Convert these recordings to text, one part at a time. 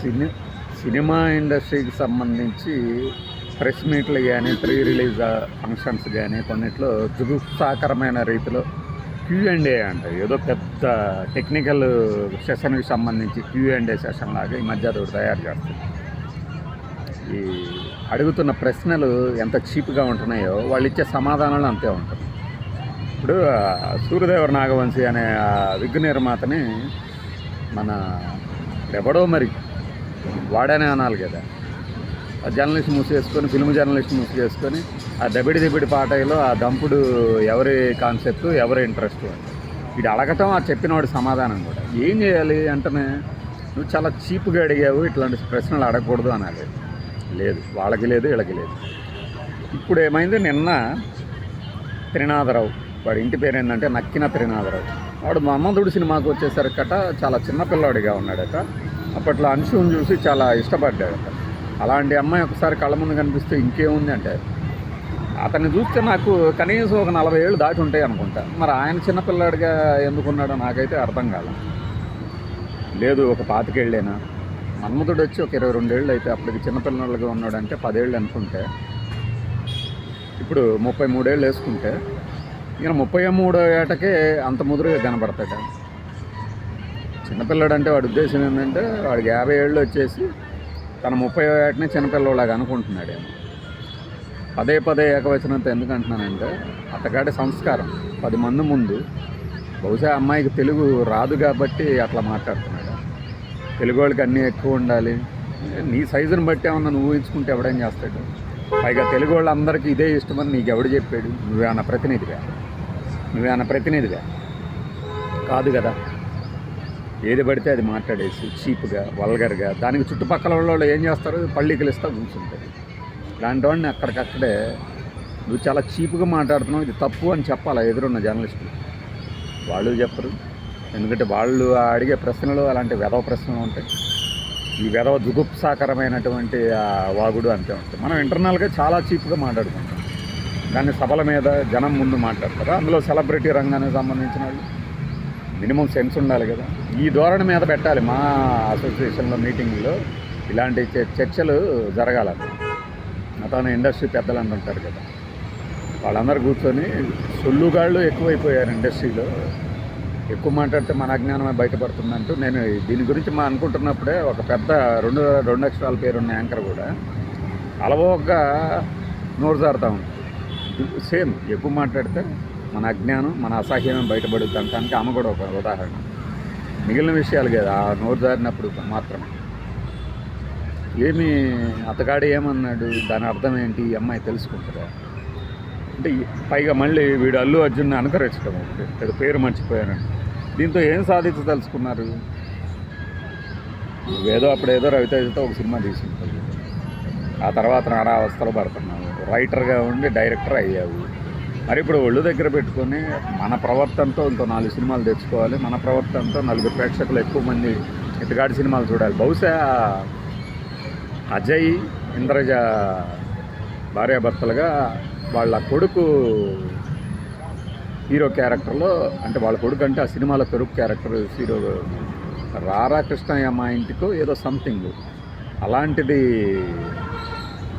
సిని సినిమా ఇండస్ట్రీకి సంబంధించి ప్రెస్ మీట్లు కానీ ప్రీ రిలీజ్ ఫంక్షన్స్ కానీ కొన్నిట్లో జుగుప్సాకరమైన రీతిలో క్యూ అండ్ ఏ అంట. ఏదో పెద్ద టెక్నికల్ సెషన్కి సంబంధించి క్యూ అండ్ ఏ సెషన్ లాగా ఈ మధ్య అది తయారు చేస్తుంది. ఈ అడుగుతున్న ప్రశ్నలు ఎంత చీప్గా ఉంటున్నాయో వాళ్ళు ఇచ్చే సమాధానాలు అంతే ఉంటుంది ఇప్పుడు సూర్యదేవర నాగవంశి అనే ఆ నిర్మాతని మన ఎవడో మరి వాడనే అనాలి కదా. ఆ జర్నలిస్ట్ మూసేసుకొని ఫిల్మ్ జర్నలిస్ట్ మూసేసుకొని ఆ దబిడి దిబిడి పాటలో ఆ దంపుడు ఎవరి కాన్సెప్ట్ ఎవరి ఇంట్రెస్ట్ వీడు అడగటం ఆ చెప్పినవాడి సమాధానం కూడా. ఏం చేయాలి అంటనే నువ్వు చాలా చీప్గా అడిగావు ఇట్లాంటి ప్రశ్నలు అడగకూడదు అనాలి. లేదు వాళ్ళకి లేదు వీళ్ళకి లేదు. ఇప్పుడు ఏమైంది? నిన్న త్రినాథరావు వాడి ఇంటి పేరు ఏంటంటే నక్కిన త్రినాథరావు. వాడు మన్మధుడు సినిమాకు వచ్చేసరికట చాలా చిన్నపిల్లాడిగా ఉన్నాడట. అప్పట్లో అంశుని చూసి చాలా ఇష్టపడ్డాడు. అలాంటి అమ్మాయి ఒకసారి కళ్ళ ముందు కనిపిస్తే ఇంకేముంది అంటే అతన్ని చూస్తే నాకు కనీసం ఒక నలభై ఏళ్ళు దాటి ఉంటాయి అనుకుంటా. మరి ఆయన చిన్నపిల్లాడిగా ఎందుకున్నాడో నాకైతే అర్థం కాల. లేదు ఒక పాతికేళ్ళేనా? మన్మధుడు వచ్చి ఒక ఇరవై రెండేళ్ళు అయితే అప్పటికి చిన్నపిల్లలుగా ఉన్నాడంటే పదేళ్ళు అనుకుంటే ఇప్పుడు ముప్పై మూడేళ్ళు వేసుకుంటే ఈయన ముప్పై మూడో ఏటకే అంత ముదురుగా కనబడతాడు. చిన్నపిల్లడు అంటే వాడి ఉద్దేశం ఏంటంటే వాడికి యాభై ఏళ్ళు వచ్చేసి తన ముప్పై ఏటనే చిన్నపిల్లలాగా అనుకుంటున్నాడేమో పదే పదే ఏకవచనంత ఎందుకు అంటున్నానంటే అతగాడి సంస్కారం. పది మంది ముందు బహుశా అమ్మాయికి తెలుగు రాదు కాబట్టి అట్లా మాట్లాడుతున్నాడు. తెలుగు వాళ్ళకి అన్నీ ఎక్కువ ఉండాలి. నీ సైజుని బట్టి ఏమన్నా నువ్వు ఊహించుకుంటే ఎవడేం చేస్తాడు? పైగా తెలుగు వాళ్ళందరికీ ఇదే ఇష్టమని నీకు ఎవడు చెప్పాడు? నువ్వేమన్నా ప్రతినిధిగా నువ్వేమన్నా ప్రతినిధిగా కాదు కదా. ఏది పడితే అది మాట్లాడేసి చీప్గా వల్గర్గా దానికి చుట్టుపక్కల వాళ్ళు ఏం చేస్తారు పళ్ళికలు ఇస్తా కూర్చుంటారు. దాంట్లో అక్కడికక్కడే నువ్వు చాలా చీప్గా మాట్లాడుతున్నావు ఇది తప్పు అని చెప్పాలి ఎదురున్న జర్నలిస్టులు వాళ్ళు చెప్పరు. ఎందుకంటే వాళ్ళు అడిగే ప్రశ్నలు అలాంటి వెధవ ప్రశ్నలు ఉంటాయి. ఈ వెధవ జుగుప్సాకరమైనటువంటి ఆ వాగుడు అంతే ఉంటుంది. మనం ఇంటర్నల్గా చాలా చీప్గా మాట్లాడుకుంటాం. దాన్ని సభల మీద జనం ముందు మాట్లాడతారు. అందులో సెలబ్రిటీ రంగానికి సంబంధించిన వాళ్ళు మినిమం సెన్స్ ఉండాలి కదా. ఈ ధోరణి మీద పెట్టాలి మా అసోసియేషన్లో మీటింగ్లో. ఇలాంటి చర్చలు జరగాలని అతను ఇండస్ట్రీ పెద్దలు అంటుంటారు కదా. వాళ్ళందరూ కూర్చొని సొల్లుగాళ్ళు ఎక్కువైపోయారు ఇండస్ట్రీలో. ఎక్కువ మాట్లాడితే మన అజ్ఞానమే బయటపడుతుందంటూ నేను దీని గురించి మా అనుకుంటున్నప్పుడే ఒక పెద్ద రెండు రెండు అక్షరాల పేరున్న యాంకర్ కూడా అలవోగ్గా నోరు జారుతూ ఉంటుంది సేమ్ ఎక్కువ మాట్లాడితే మన అజ్ఞానం మన అసహ్యం బయటపడుతుంటానికి ఆమె కూడా ఒక ఉదాహరణ. మిగిలిన విషయాలు కదా ఆ నోరు జారినప్పుడు మాత్రమే. ఏమి అతగాడు ఏమన్నాడు? దాని అర్థం ఏంటి? ఈ అమ్మాయి తెలుసుకుంటారా అంటే పైగా మళ్ళీ వీడు అల్లు అర్జున్ అనుకరించడం ఒకటి పేరు మర్చిపోయాను. దీంతో ఏం సాధించదలుచుకున్నారు ఏదో అప్పుడు ఏదో రవితేజతో ఒక సినిమా తీసుకుంటారు ఆ తర్వాత నానా అవస్థలు పడుతున్నావు. రైటర్గా ఉండి డైరెక్టర్ అయ్యావు. మరి ఇప్పుడు ఒళ్ళు దగ్గర పెట్టుకొని మన ప్రవర్తనతో ఇంకో నాలుగు సినిమాలు తెచ్చుకోవాలి మన ప్రవర్తనతో నలుగురు ప్రేక్షకులు ఎక్కువ మంది ఇతగాడి సినిమాలు చూడాలి. బహుశా అజయ్ ఇంద్రజ భార్యాభర్తలుగా వాళ్ళ కొడుకు హీరో క్యారెక్టర్లో అంటే వాళ్ళ కొడుకు అంటే ఆ సినిమాలో కొడుకు క్యారెక్టర్ హీరో రారా కృష్ణయ్య మా ఇంటికో ఏదో సంథింగ్. అలాంటిది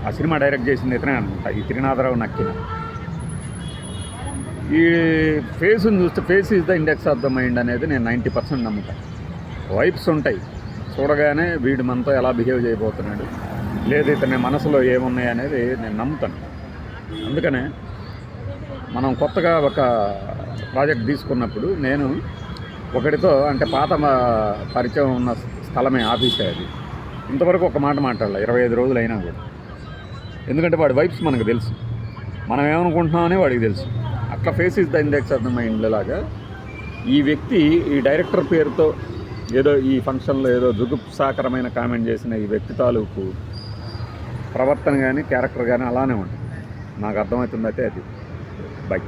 ఆ సినిమా డైరెక్ట్ చేసింది ఇతనే అనమాట ఈ త్రినాథరావు నక్కిన. ఈ ఫేస్ని చూస్తే face is the index of the mind అనేది నేను నైంటీ పర్సెంట్ నమ్ముతాను వైబ్స్ ఉంటాయి. చూడగానే వీడు మనతో ఎలా బిహేవ్ చేయబోతున్నాడు లేదు ఇతని మనసులో ఏమున్నాయి అనేది నేను నమ్ముతాను. అందుకనే మనం కొత్తగా ఒక ప్రాజెక్ట్ తీసుకున్నప్పుడు నేను ఒకటితో అంటే పాత పరిచయం ఉన్న స్థలమే ఆఫీసే అది. ఇంతవరకు ఒక మాట మాట్లాడాలి ఇరవై ఐదు రోజులు అయినా కూడా. ఎందుకంటే వాడి వైబ్స్ మనకు తెలుసు. మనం ఏమనుకుంటున్నామని వాడికి తెలుసు. అట్లా face is the index of the mind లాగా ఈ వ్యక్తి ఈ డైరెక్టర్ పేరుతో ఏదో ఈ ఫంక్షన్లో ఏదో జుగుప్సాకరమైన కామెంట్ చేసిన ఈ వ్యక్తి తాలూకు ప్రవర్తన కానీ క్యారెక్టర్ కానీ అలానే ఉంటుంది. నాకు అర్థమవుతుందైతే అది. బై